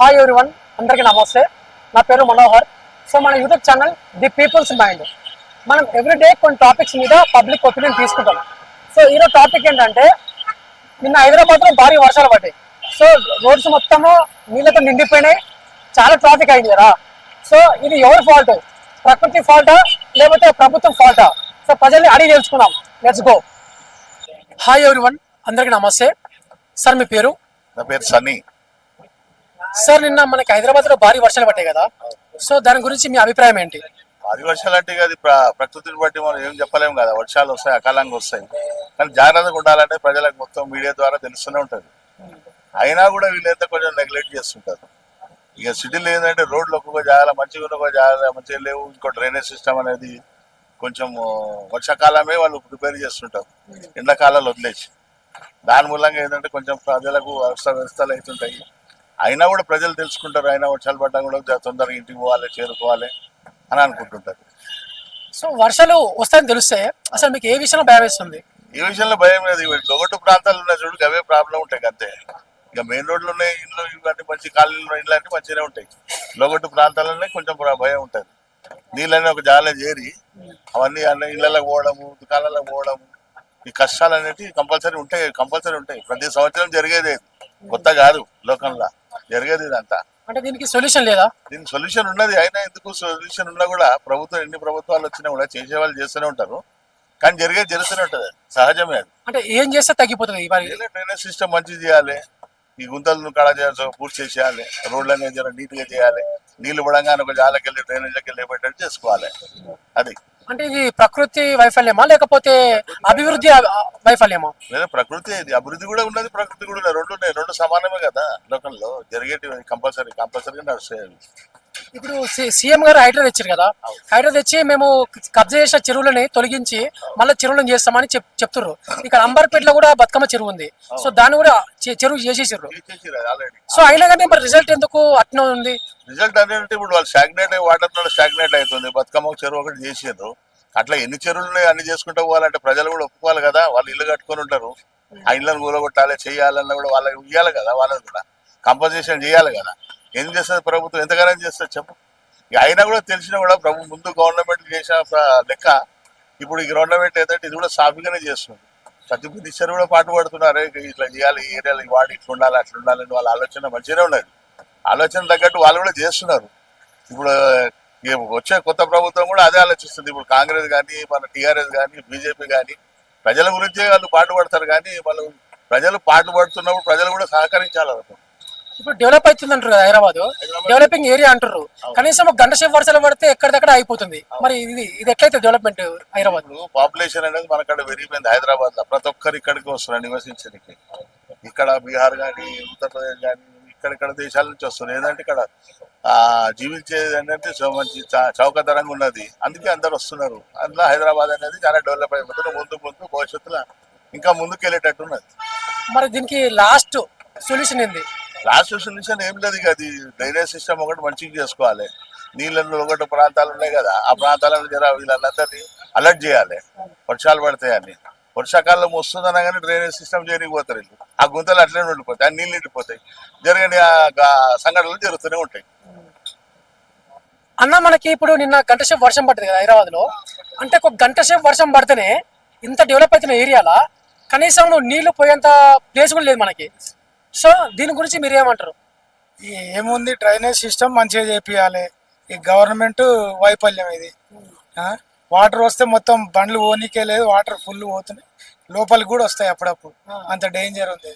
Hi everyone అందరికీ నమస్తే. నా పేరు మనోహర్. సో మన YouTube channel the people's mind మనం ఎవ్రీడే కొన్ని టాపిక్స్ మీద పబ్లిక్ ఒపీనియన్ తీసుకుంటాం. సో ఈరోజు టాపిక్ ఏంటంటే నిన్న హైదరాబాద్లో భారీ వర్షాలు పడ్డాయి. సో రోడ్స్ మొత్తము నీళ్ళతో నిండిపోయినాయి. చాలా ట్రాఫిక్ అయింది కదా. సో ఇది ఎవరి ఫాల్ట్ ప్రకృతి ఫాల్టా లేకపోతే ప్రభుత్వం ఫాల్టా సో ప్రజల్ని అడిగి తెలుసుకున్నాం లెట్స్ గో హాయ్ ఎవ్రీవన్ అందరికీ నమస్తే. సార్ మీ పేరు? నా పేరు సన్నీ. సార్ నిన్న మనకి హైదరాబాద్లో భారీ వర్షాలు పట్టాయి కదా. సో దాని గురించి మీ అభిప్రాయం ఏంటి? భారీ వర్షాలు అంటే అది ప్రకృతిని బట్టి మనం ఏం చెప్పలేము కదా. వర్షాలు వస్తాయి అకాలంగా వస్తాయి. కానీ జాగ్రత్తగా ఉండాలంటే ప్రజలకు మొత్తం మీడియా ద్వారా తెలుస్తూనే ఉంటుంది. అయినా కూడా వీళ్ళైతే కొంచెం నెగ్లెక్ట్ చేస్తుంటారు. ఇక సిటీలో ఏంటంటే రోడ్లు ఒక్కొక్క జాగాల మంచిగా ఉన్న ఒక జాగాల మంచిగా లేవు. ఇంకో డ్రైనేజ్ సిస్టమ్ అనేది కొంచెం వర్షాకాలమే వాళ్ళు ప్రిపేర్ చేస్తుంటారు. ఎండాకాలాలు వదిలేసి. దాని మూలంగా ఏంటంటే కొంచెం ప్రజలకు అవస్థ వ్యవస్థలు అవుతుంటాయి. అయినా కూడా ప్రజలు తెలుసుకుంటారు అయినా వర్షాలు పడ్డా కూడా తొందరగా ఇంటికి పోవాలి చేరుకోవాలి అని అనుకుంటుంటారు. సో వర్షాలు వస్తాయని తెలిస్తే అసలు మీకు ఏ విషయంలో భయం వేస్తుంది? ఈ విషయంలో భయం లేదు. లోగట్టు ప్రాంతాలు ఉన్నాయి చూడు అవే ప్రాబ్లం ఉంటాయి అంతే. ఇక మెయిన్ రోడ్లు ఉన్నాయి ఇల్లు ఇవన్నీ మంచి కాలనీలు ఇల్లు అన్నీ మంచిగానే ఉంటాయి. లోగట్టు ప్రాంతాలనే కొంచెం భయం ఉంటుంది. నీళ్ళని ఒక జాల చేరి అవన్నీ అన్ని ఇళ్ళకి పోవడము దుకాణాలకు పోవడము ఈ కష్టాలు అనేవి కంపల్సరీ ఉంటాయి కంపల్సరీ ఉంటాయి. ప్రతి సంవత్సరం జరిగేది. కొత్త కాదు లోకంలో. జరిగేది ఇదంతా అంటే దీనికి సొల్యూషన్ లేదా? దీనికి సొల్యూషన్ ఉన్నది. అయినా ఎందుకు సొల్యూషన్ ఉన్నా కూడా ప్రభుత్వం ఎన్ని ప్రభుత్వాలు వచ్చినా కూడా చేసే వాళ్ళు చేస్తూనే ఉంటారు. కానీ జరిగేది జరుగుతూనే ఉంటుంది. సహజమే అది. అంటే ఏం చేస్తే తగ్గిపోతుంది డ్రైనేజ్ సిస్టమ్ మంచిగా చేయాలి. ఈ గుంతలను చేయాల్సి పూర్తి చేసేయాలి. రోడ్లన్నీ జర నీట్గా చేయాలి. నీళ్ళు పడంగానే ఒక జాలకెళ్ళి డ్రైనేజ్కి వెళ్ళి పెట్టేట్టు చేసుకోవాలి. అది. అంటే ఇది ప్రకృతి వైఫల్యమా? లేకపోతే అభివృద్ధి వైఫల్యమా? లేదా ప్రకృతి ఇది అభివృద్ధి కూడా ఉన్నది ప్రకృతి కూడా రెండు ఉన్నాయి రెండు సమానమే కదా లోకల్లో జరిగేటివి కంపల్సరీ కంపల్సరీగా నడుస్తాయి ఇప్పుడు సీఎం గారు హైడ్రా తెచ్చారు కదా. హైడ్రా తెచ్చి మేము కబ్జా చేసిన చెరువులని తొలగించి మళ్ళీ చెరువులను చేస్తామని చెప్ చెప్తున్నారు ఇక్కడ అంబర్పేటలో కూడా బతుకమ్మ చెరువు ఉంది. సో దాన్ని కూడా చెరువు చేసేసారు సో అయినా కానీ మరి రిజల్ట్ ఎందుకు అట్నే ఉంది? రిజల్ట్ అనేది ఇప్పుడు వాళ్ళు స్టాగ్నేట్ వాటర్ స్టాగ్నేట్ అవుతుంది. బతుకమ్మ చెరువు ఒకటి చేసారు అట్లా ఎన్ని చెరువులు అన్ని చేసుకుంటూ పోవాలంటే ప్రజలు కూడా ఒప్పుకోవాలి కదా. వాళ్ళు ఇల్లు కట్టుకొని ఉంటారు. ఆ ఇళ్ళని కూలగొట్టాలి చేయాలన్నా కూడా వాళ్ళకి ఇవ్వాలి కదా వాళ్ళని కూడా. కంపల్సేషన్ చేయాలి కదా. ఏం చేస్తుంది ప్రభుత్వం? ఎంతగానో చేస్తుంది చెప్పు. అయినా కూడా తెలిసినా కూడా ప్రభు ముందు గవర్నమెంట్ చేసిన లెక్క ఇప్పుడు ఈ గవర్నమెంట్ ఏంటంటే ఇది కూడా సాఫీగానే చేస్తుంది. ప్రతి మినిస్టర్ కూడా పాటు పడుతున్నారు. ఇట్లా చేయాలి ఈ ఏరియాలో వాడు వాడి ఇట్లా ఉండాలి అట్లా ఉండాలని వాళ్ళ ఆలోచన మంచిగానే ఉన్నది. ఆలోచన తగ్గట్టు వాళ్ళు కూడా చేస్తున్నారు. ఇప్పుడు వచ్చే కొత్త ప్రభుత్వం కూడా అదే ఆలోచిస్తుంది. ఇప్పుడు కాంగ్రెస్ కానీ మన టీఆర్ఎస్ కానీ బీజేపీ కానీ ప్రజల గురించే వాళ్ళు పాటుపడతారు కానీ వాళ్ళు ప్రజలు పాటుపడుతున్నప్పుడు ప్రజలు కూడా సహకరించాలి ఇప్పుడు డెవలప్ అవుతుంది అంటారు కదా హైదరాబాద్. డెవలపింగ్ ఏరియా అంటారు. కనీసం ఒక గంట సేపు వర్షాలు పడితే ఎక్కడిదక్కడ అయిపోతుంది మరి ఇది ఇది ఎట్లయితే డెవలప్మెంట్ హైదరాబాద్? పాపులేషన్ అనేది మనకాడ పెరిగిపోయింది హైదరాబాద్లో ప్రతి ఒక్కరు ఇక్కడికి వస్తున్నారు నివసించడానికి ఇక్కడ బీహార్ కానీ ఉత్తరప్రదేశ్ కానీ ఇక్కడిక్కడ దేశాల నుంచి వస్తున్నారు. ఏంటంటే ఇక్కడ ఆ జీవించేది ఏంటంటే సో మంచి చౌకధరంగా ఉన్నది. అందుకే అందరు వస్తున్నారు. అందులో హైదరాబాద్ అనేది చాలా డెవలప్ అయిపోతుంది. ముందు ముందు భవిష్యత్తులో ఇంకా ముందుకు వెళ్ళేటట్టు ఉన్నది. మరి దీనికి లాస్ట్ సొల్యూషన్ ఏంది? లాస్ట్ సొల్యూషన్ ఏం లేదు ఇక అది డ్రైనేజ్ సిస్టమ్ ఒకటి మంచిగా చేసుకోవాలి. నీళ్ళల్లో ఒకటి ప్రాంతాలు ఉన్నాయి కదా ఆ ప్రాంతాలను జర వీళ్ళందరినీ అలర్ట్ చేయాలి. వర్షాలు పడతాయని వర్షాకాలం వస్తుందన్నా కానీ డ్రైనేజ్ సిస్టమ్ చేయకపోతారు వీళ్ళు. ఆ గుంతలు అట్లనే ఉండిపోతాయి ఆ నీళ్ళు నిండిపోతాయి. జరిగిన సంఘటనలు జరుగుతూనే ఉంటాయి. అన్న మనకి ఇప్పుడు నిన్న గంట సేపు వర్షం పడుతుంది కదా హైదరాబాద్లో అంటే ఒక గంట సేపు వర్షం పడితేనే ఇంత డెవలప్ అవుతున్న ఏరియాలో? కనీసం నీళ్ళు పోయేంత ప్లేస్ కూడా లేదు మనకి. సో దీని గురించి మీరు ఏమంటారు? ఏముంది డ్రైనేజ్ సిస్టమ్ మంచిగా చేపియాలి. ఈ గవర్నమెంట్ వైఫల్యం ఇది? వాటర్ వస్తే మొత్తం బండ్లు పోనీకే లేదు వాటర్ ఫుల్ పోతున్నాయి. లోపలికి కూడా వస్తాయి అప్పుడప్పుడు. అంత డేంజర్ ఉంది.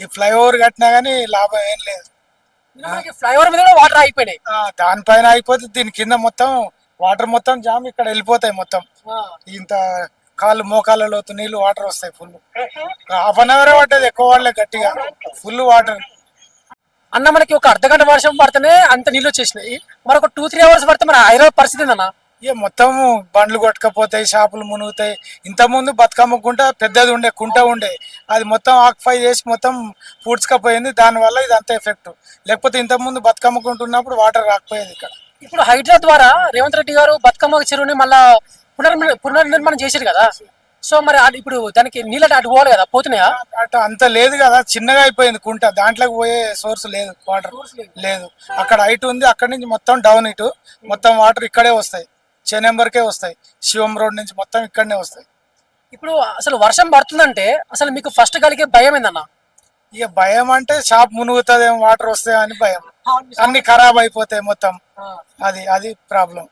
ఈ ఫ్లైఓవర్ కట్టినా కానీ లాభం ఏం లేదు. ఫ్లైఓవర్ మీద వాటర్ అయిపోయినాయి దానిపైన అయిపోతే దీని కింద మొత్తం వాటర్ మొత్తం జామ్ ఇక్కడ వెళ్ళిపోతాయి మొత్తం. ఇంత కాళ్ళు మోకాళ్ళ లోతు నీళ్ళు వాటర్ వస్తాయి ఫుల్ హాఫ్ అన్ అవర్ పట్టదు ఎక్కువ వాళ్ళే గట్టిగా. ఫుల్ వాటర్ అన్న మనకి ఒక అర్ధ గంట వర్షం పడితేనే అంత నీళ్ళు వచ్చేసినాయి. మరొక టూ త్రీ అవర్స్ పడితే మన హైదరాబాద్ పరిస్థితి ఏందన్న? ఇక మొత్తం బండ్లు కొట్టుకపోతాయి షాపులు మునుగుతాయి. ఇంతకుముందు బతుకమ్మ గుంట పెద్దది ఉండే కుంట ఉండే. అది మొత్తం ఆక్యుపై చేసి మొత్తం పూడ్చుకపోయింది. దానివల్ల ఇది అంత ఎఫెక్ట్ లేకపోతే ఇంతకుముందు బతుకమ్మ గుంట ఉన్నప్పుడు వాటర్ రాకపోయేది ఇక్కడ. ఇప్పుడు హైడ్రా ద్వారా రేవంత్ రెడ్డి గారు బతుకమ్మ చెరువుని మళ్ళా పునర్నిర్మాణం పునర్నిర్మాణం చేశారు కదా. సో మరి ఇప్పుడు దానికి నీళ్ళ అటు పోవాలి కదా పోతున్నాయా? అటు అంత లేదు కదా చిన్నగా అయిపోయింది కుంట. దాంట్లోకి పోయే సోర్స్ లేదు వాటర్ లేదు. అక్కడ హైట్ ఉంది అక్కడ నుంచి మొత్తం డౌన్ ఇటు. మొత్తం వాటర్ ఇక్కడే వస్తాయి. చెనెంబర్కే వస్తాయి. శివం రోడ్ నుంచి మొత్తం ఇక్కడనే వస్తాయి. ఇప్పుడు అసలు వర్షం పడుతుందంటే అసలు మీకు ఫస్ట్ కలిగే భయం ఏందన్న? ఇక భయం అంటే షాప్ మునుగుతుందేమో వాటర్ వస్తాయని భయం. అన్ని ఖరాబ్ అయిపోతాయి మొత్తం. అది అది ప్రాబ్లం.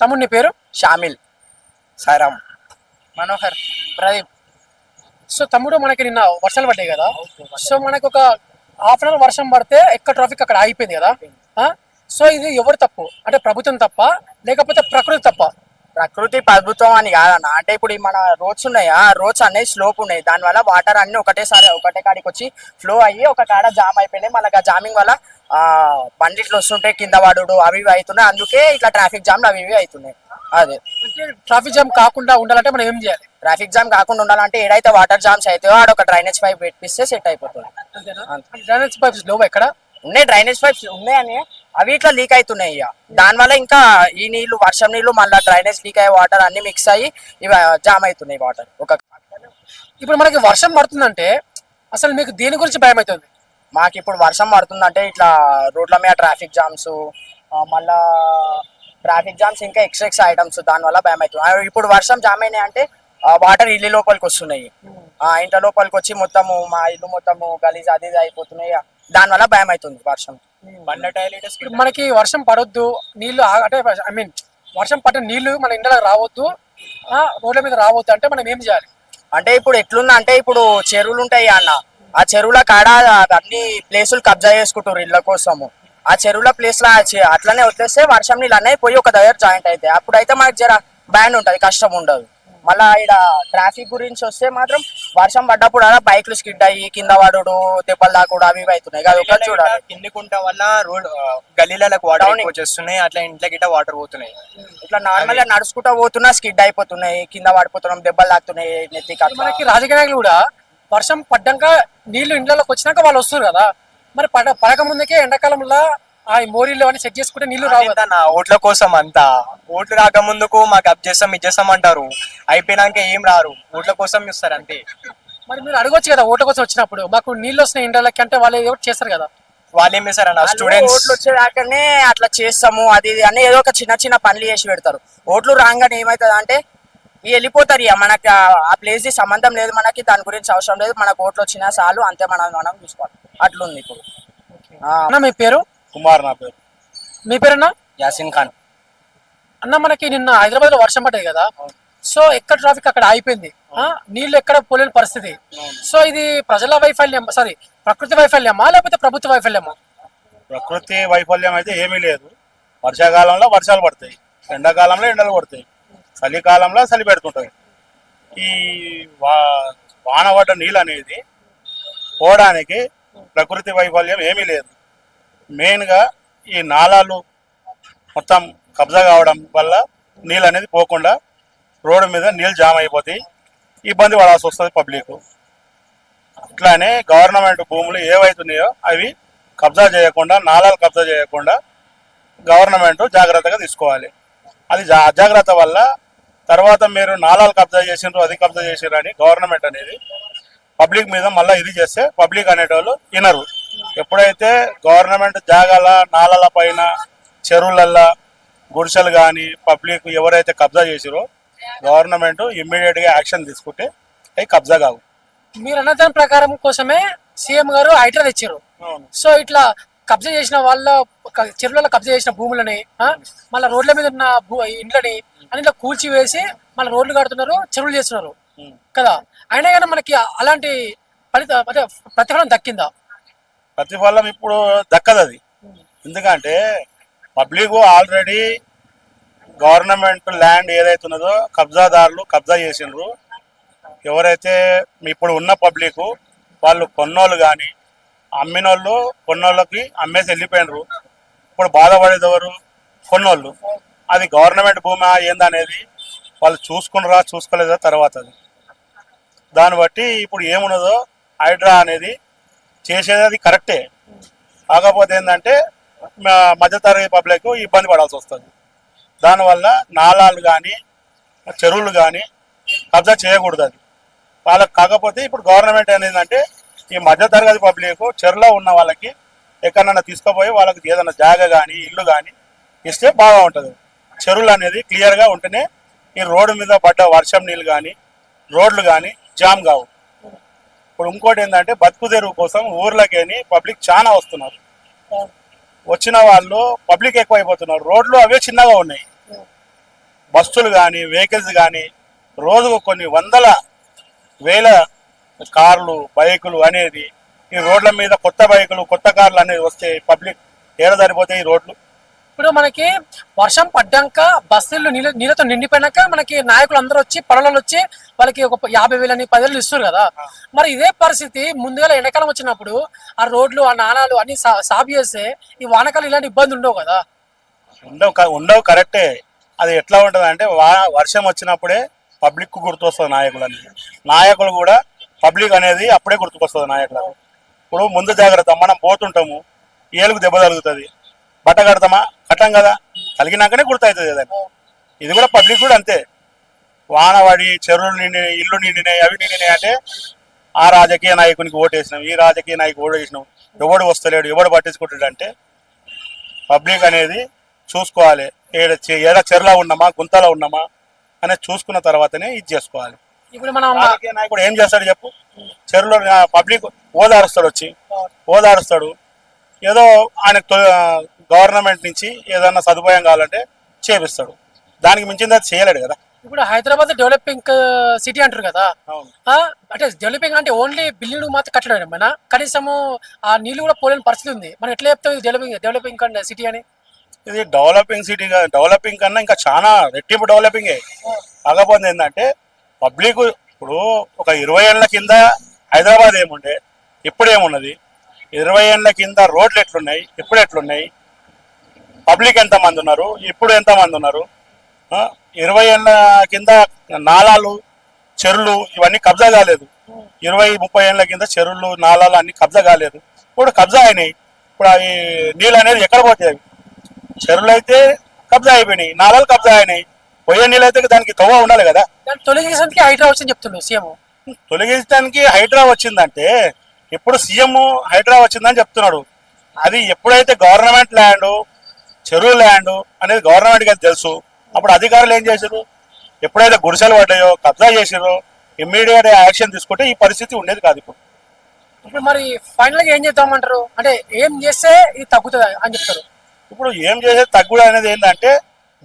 తమ్ముడు నీ పేరు? షామిల్. సాయిరామ్. మనోహర్. ప్రదీప్ సో తమ్ముడు మనకి నిన్న వర్షాలు పడ్డాయి కదా? సో మనకు ఒక హాఫ్ అన్ అవర్ వర్షం పడితే ఎక్కడ ట్రాఫిక్ అక్కడ ఆగిపోయింది కదా? సో ఇది ఎవరు తప్పు? అంటే ప్రభుత్వం తప్ప లేకపోతే ప్రకృతి తప్ప? ప్రకృతి ప్రభుత్వం అని కాదన్న. అంటే ఇప్పుడు మన రోడ్స్ ఉన్నాయి? ఆ రోడ్స్ అనేవి స్లోప్ ఉన్నాయి. దానివల్ల వాటర్ అన్ని ఒకటేసారి ఒకటే కాడికి వచ్చి ఫ్లో అయ్యి ఒక కాడ జామ్ అయిపోయినాయి. మళ్ళీ ఆ జామింగ్ వల్ల ఆ బండి ఇట్లా వస్తుంటే కింద పడుడు అవి ఇవి అవుతున్నాయి. అందుకే ఇట్లా ట్రాఫిక్ జామ్లు అవి ఇవి అవుతున్నాయి. అదే. ట్రాఫిక్ జామ్ కాకుండా ఉండాలంటే మనం ఏం చేయాలి? ట్రాఫిక్ జామ్ కాకుండా ఉండాలంటే ఏడైతే వాటర్ జామ్స్ అవుతాయో ఆడ ఒక డ్రైనేజ్ పైప్ పెట్టిస్తే సెట్ అయిపోతుంది. డ్రైనేజ్ పైప్స్ లేవు ఎక్కడ? ఉన్నాయి డ్రైనేజ్ పైప్స్ ఉన్నాయని అవి ఇట్లా లీక్ అవుతున్నాయి ఇక. దానివల్ల ఇంకా ఈ నీళ్ళు వర్షం నీళ్ళు మళ్ళీ డ్రైనేజ్ లీక్ అయ్యే వాటర్ అన్ని మిక్స్ అయ్యి ఇవి జామ్ అవుతున్నాయి వాటర్ ఒక ఇప్పుడు మనకి వర్షం పడుతుందంటే అసలు మీకు దేని గురించి భయం అవుతుంది. మాకు ఇప్పుడు వర్షం పడుతుందంటే ఇట్లా రోడ్ల మీద ట్రాఫిక్ జామ్స్ మళ్ళా ట్రాఫిక్ జామ్స్ ఇంకా ఎక్స్ట్రా ఎక్స్ట్రా ఐటమ్స్ దానివల్ల భయం అవుతుంది. ఇప్పుడు వర్షం జామ్ అయినాయి అంటే వాటర్ ఇల్లు లోపలికి వస్తున్నాయి. ఆ, ఇంట్లో లోపలికి వచ్చి మొత్తము మా ఇల్లు మొత్తము గలీజ్ అది అయిపోతున్నాయి. దానివల్ల భయం అవుతుంది వర్షం ఇప్పుడు మనకి వర్షం పడొద్దు నీళ్ళు అంటే ఐ మీన్ వర్షం పడిన నీళ్ళు మన ఇంట్లో రావద్దు ఆ, రోడ్ల మీద రావద్దు అంటే మనం ఏం చేయాలి? అంటే ఇప్పుడు ఎట్లుంది అంటే ఇప్పుడు చెరువులు ఉంటాయి అన్న. ఆ చెరువుల కాడ అన్ని ప్లేసులు కబ్జా చేసుకుంటారు ఇళ్ళ కోసము. ఆ చెరువుల ప్లేస్ లా అట్లనే వదిలేస్తే వర్షం నీళ్ళు అన్నీ పోయి ఒక దగ్గర జాయింట్ అవుతాయి అప్పుడైతే మనకి జర బ్యాండ్ ఉంటది కష్టం ఉండదు. మళ్ళా ఇక్కడ ట్రాఫిక్ గురించి వస్తే మాత్రం వర్షం పడ్డప్పుడు అలా బైక్లు స్కిడ్ అయ్యి కింద పడుడు దెబ్బలు దాకుడు అవి ఇవి అవుతున్నాయి. అది ఒకటి చూడాలి. కింది కుంట వల్ల రోడ్ గల్లీలకు వాటర్ వచ్చేస్తున్నాయి అట్లా ఇంట్లో గిట్ట వాటర్ పోతున్నాయి. ఇట్లా నార్మల్గా నడుచుకుంటా పోతున్నా స్కిడ్ అయిపోతున్నాయి కింద పడిపోతున్నాం దెబ్బలు తాకుతున్నాయి నెత్తికి అట్లా. మనకి రాజకీయ కూడా వర్షం పడ్డాక నీళ్ళు ఇండ్లలోకి వచ్చినాక వాళ్ళు వస్తారు కదా. మరి పడ పడక ముందుకే ఎండాకాలంలో ఆ మోరీలు అని సెట్ చేసుకుంటే నీళ్ళు రావు. కదా నా ఓట్ల కోసం అంతా. ఓట్లు రాక ముందుకు మాకు అప్ చేస్తాం ఇచ్చేస్తాం అంటారు. అయిపోయినాక ఏం రారు? ఓట్ల కోసం ఇస్తారు అంతే. మరి మీరు అడగొచ్చు కదా ఓట్ల కోసం వచ్చినప్పుడు. మాకు నీళ్ళు వస్తున్నాయి ఇండ్లకి అంటే వాళ్ళు ఏదో చేస్తారు కదా? వాళ్ళు ఏం చేస్తారన్న వాళ్ళు స్టూడెంట్స్ ఓట్లు వచ్చేదాకానే అట్లా చేస్తాము అది ఇది అని ఏదో ఒక చిన్న చిన్న పనులు చేసి పెడతారు. ఓట్లు రాగానే ఏమవుతుంది అంటే ఇవి వెళ్ళిపోతారు ఇక. మనకి ఆ- ప్లేస్ సంబంధం లేదు మనకి దాని గురించి అవసరం లేదు. మనకు ఓట్లు వచ్చినా చాలు అంతే మనం మనం చూసుకోవాలి. అట్లుంది ఇప్పుడు. ఆ, అన్న మీ పేరు? కుమార్ నా పేరు. మీ పేరన్నా? యాసిన్ ఖాన్. అన్న మనకి నిన్న హైదరాబాద్లో వర్షం పడ్డది కదా. సో ఎక్కడ ట్రాఫిక్ అక్కడ అయిపోయింది ఆ, నీళ్ళు ఎక్కడ పోలేని పరిస్థితి. సో ఇది ప్రజల వైఫల్యం సారీ ప్రకృతి వైఫల్యమా లేకపోతే ప్రభుత్వ వైఫల్యమా? ప్రకృతి వైఫల్యం అయితే ఏమీ లేదు. వర్షాకాలంలో వర్షాలు పడతాయి. ఎండాకాలంలో ఎండలు పడతాయి చలికాలంలో చలి పెడుతుంటుంది. ఈ వా వాన పడ్డ నీళ్ళు అనేది పోవడానికి ప్రకృతి వైఫల్యం ఏమీ లేదు. మెయిన్గా ఈ నాళాలు మొత్తం కబ్జా కావడం వల్ల నీళ్ళు అనేది పోకుండా రోడ్డు మీద నీళ్ళు జామ్ అయిపోతాయి. ఇబ్బంది పడాల్సి వస్తుంది పబ్లిక్. ఇట్లానే గవర్నమెంట్ భూములు ఏవైతున్నాయో అవి కబ్జా చేయకుండా నాళాలు కబ్జా చేయకుండా గవర్నమెంట్ జాగ్రత్తగా తీసుకోవాలి. అది జా- అజాగ్రత్త వల్ల తర్వాత మీరు నాళాలు కబ్జా చేసిండ్రు అది కబ్జా చేసిండ్రు అని గవర్నమెంట్ అనేది పబ్లిక్ మీద మళ్ళీ ఇది చేస్తే పబ్లిక్ అనేటోళ్ళు వినరు ఎప్పుడైతే గవర్నమెంట్ జాగాల నాలాల పైన చెరువులల్లో గుడిసెలు కానీ పబ్లిక్ ఎవరైతే కబ్జా చేసిరో గవర్నమెంట్ ఇమ్మీడియట్గా యాక్షన్ తీసుకుంటే అవి కబ్జా కావు. మీరు అన్న దాని ప్రకారం కోసమే సీఎం గారు హైడ్రా తెచ్చారు సో ఇట్లా కబ్జా చేసిన వాళ్ళ చెరువులలో కబ్జా చేసిన భూములని మళ్ళీ రోడ్ల మీద ఉన్న ఇండ్లని అని ఇట్లా కూల్చి వేసి మళ్ళీ రోడ్లు కడుతున్నారు చెరువులు చేస్తున్నారు. కదా? అయినా కానీ మనకి అలాంటి ఫలిత అంటే ప్రతిఫలం దక్కిందా? ప్రతిఫలం ఇప్పుడు దక్కదు అది ఎందుకంటే పబ్లిక్ ఆల్రెడీ గవర్నమెంట్ ల్యాండ్ ఏదైతే ఉన్నదో కబ్జాదారులు కబ్జా చేసిండ్రు. ఎవరైతే ఇప్పుడు ఉన్న పబ్లిక్ వాళ్ళు కొన్నోళ్ళు కానీ అమ్మినోళ్ళు కొన్నోళ్ళకి అమ్మేసి వెళ్ళిపోయినరు. ఇప్పుడు బాధపడేది ఎవరు కొన్నోళ్ళు. అది గవర్నమెంట్ భూమి ఏందనేది వాళ్ళు చూసుకున్నారా చూసుకోలేదా తర్వాత అది దాన్ని బట్టి ఇప్పుడు ఏమున్నదో హైడ్రా అనేది చేసేది అది కరెక్టే. కాకపోతే ఏంటంటే మధ్యతరగతి పబ్లిక్ ఇబ్బంది పడాల్సి వస్తుంది. దానివల్ల నాళాలు కానీ చెరువులు కానీ కబ్జా చేయకూడదు అది. వాళ్ళకి కాకపోతే ఇప్పుడు గవర్నమెంట్ అనేది ఏంటంటే ఈ మధ్యతరగతి పబ్లిక్ చెరులో ఉన్న వాళ్ళకి ఎక్కడన్నా తీసుకుపోయి వాళ్ళకి ఏదైనా జాగ కానీ ఇల్లు కానీ ఇస్తే బాగా ఉంటుంది. చెరువులు అనేది క్లియర్గా ఉంటేనే ఈ రోడ్డు మీద పడ్డ వర్షం నీళ్ళు కానీ రోడ్లు కానీ జామ్ కావు. ఇప్పుడు ఇంకోటి ఏంటంటే బతుకు తెరువు కోసం ఊర్లకేని పబ్లిక్ చాలా వస్తున్నారు. వచ్చిన వాళ్ళు పబ్లిక్ ఎక్కువైపోతున్నారు. రోడ్లు అవే చిన్నగా ఉన్నాయి. బస్సులు కానీ వెహికల్స్ కానీ రోజుకు కొన్ని వందల వేల కార్లు బైకులు అనేది ఈ రోడ్ల మీద కొత్త బైకులు కొత్త కార్లు అనేది వస్తే పబ్లిక్ ఏడ సరిపోతాయి ఈ రోడ్లు ఇప్పుడు మనకి వర్షం పడ్డాక బస్సులు నీళ్ళ నీళ్ళతో నిండిపోయినాక మనకి నాయకులు అందరూ వచ్చి పనులలో వచ్చి వాళ్ళకి ఒక యాభై వేలని పదివేలు ఇస్తారు కదా. మరి ఇదే పరిస్థితి ముందుగా ఎండాకాలం వచ్చినప్పుడు ఆ రోడ్లు ఆ నాణాలు అన్ని సా- సాగు చేస్తే ఈ వానకాలం ఇలాంటి ఇబ్బంది ఉండవు కదా. ఉండవు ఉండవు కరెక్టే. అది ఎట్లా ఉంటుంది అంటే వర్షం వచ్చినప్పుడే పబ్లిక్ గుర్తొస్తుంది నాయకులని. నాయకులు కూడా పబ్లిక్ అనేది అప్పుడే గుర్తుకొస్తుంది నాయకులకు. ఇప్పుడు ముందు జాగ్రత్త మనం పోతుంటాము ఏలుగు దెబ్బ తగులుతుంది. బట్ట కడతామా? కట్టం కదా? కలిగినాకనే గుర్తవుతుంది కదా. ఇది కూడా పబ్లిక్ కూడా అంతే. వాన పడి చెరువులు నిండి ఇల్లు నిండినాయి అవి నిండినాయి అంటే ఆ రాజకీయ నాయకునికి ఓటేసినాం ఈ రాజకీయ నాయకు ఓటేసినాం ఎవడు వస్తలేడు ఎవడు పట్టించుకుంటాడు అంటే పబ్లిక్ అనేది చూసుకోవాలి. ఏడ ఏడ చెరులో ఉన్నామా గుంతలో ఉన్నామా అనేది చూసుకున్న తర్వాతనే ఇది చేసుకోవాలి. ఇప్పుడు మనం రాజకీయ నాయకుడు ఏం చేస్తాడు చెప్పు? చెరువులో పబ్లిక్ ఓదారుస్తాడు వచ్చి. ఓదారుస్తాడు. ఏదో ఆయన గవర్నమెంట్ నుంచి ఏదన్నా సదుపాయం కావాలంటే చేపిస్తాడు. దానికి మించింది అది చేయలేడు కదా. ఇప్పుడు హైదరాబాద్ డెవలపింగ్ సిటీ అంటారు కదా. అంటే డెవలపింగ్ అంటే ఓన్లీ బిల్డింగ్ మాత్రం కట్టడం మన కనీసము ఆ నీళ్ళు కూడా పోలేని పరిస్థితి ఉంది. మనం ఎట్లా చెప్తాం డెవలపింగ్ డెవలపింగ్ సిటీ అని? ఇది డెవలపింగ్ సిటీ డెవలపింగ్ కన్నా ఇంకా చాలా రెట్టింపు డెవలపింగే. కాకపోతే ఏంటంటే పబ్లిక్ ఇప్పుడు ఒక ఇరవై ఏళ్ళ కింద హైదరాబాద్ ఏముండే? ఇప్పుడు ఏమున్నది? ఇరవై ఏళ్ళ కింద రోడ్లు ఎట్లున్నాయి? ఇప్పుడు ఎట్లున్నాయి? పబ్లిక్ ఎంతమంది ఉన్నారు? ఇప్పుడు ఎంతమంది ఉన్నారు? ఇరవై ఏళ్ళ కింద నాలాలు చెరువులు ఇవన్నీ కబ్జా కాలేదు. ఇరవై ముప్పై ఏళ్ళ కింద చెరువులు నాలాలు అన్ని కబ్జా కాలేదు. ఇప్పుడు కబ్జా అయినాయి. ఇప్పుడు అవి నీళ్ళు అనేది ఎక్కడ పోతాయి? చెరువులు అయితే కబ్జా అయిపోయినాయి. నాలాలు కబ్జా అయినాయి. పోయే నీళ్ళు అయితే దానికి తవ్వ ఉండాలి కదా. తొలగించడానికి హైదరాబాద్ అని చెప్తున్నాడు సీఎం. తొలగించడానికి హైడ్రా వచ్చిందంటే ఇప్పుడు సీఎం హైడ్రా వచ్చిందని చెప్తున్నాడు. అది ఎప్పుడైతే గవర్నమెంట్ ల్యాండ్ చెరువు ల్యాండ్ అనేది గవర్నమెంట్కి అది తెలుసు. అప్పుడు అధికారులు ఏం చేశారు? ఎప్పుడైతే గుడిసెలు పడ్డాయో కబ్జా చేసారో ఇమ్మీడియట్ యాక్షన్ తీసుకుంటే ఈ పరిస్థితి ఉండేది కాదు ఇప్పుడు. ఇప్పుడు మరి ఫైనల్గా ఏం చేద్దామంటారు? అంటే ఏం చేస్తే ఇది తగ్గుతుంది అని చెప్తారు. ఇప్పుడు ఏం చేసే తగ్గుడు అనేది ఏంటంటే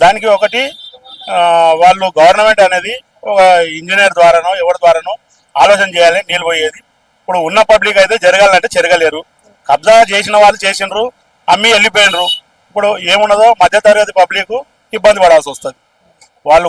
దానికి ఒకటి వాళ్ళు గవర్నమెంట్ అనేది ఒక ఇంజనీర్ ద్వారానో ఎవరి ద్వారానో ఆలోచన చేయాలి నీళ్ళు పోయేది. ఇప్పుడు ఉన్న పబ్లిక్ అయితే జరగాలంటే జరగలేరు. కబ్జా చేసిన వాళ్ళు చేసినారు అమ్మి వెళ్ళిపోయినరు. ఇప్పుడు ఏమున్నదో మధ్యతరగతి పబ్లిక్ ఇబ్బంది పడాల్సి వస్తుంది.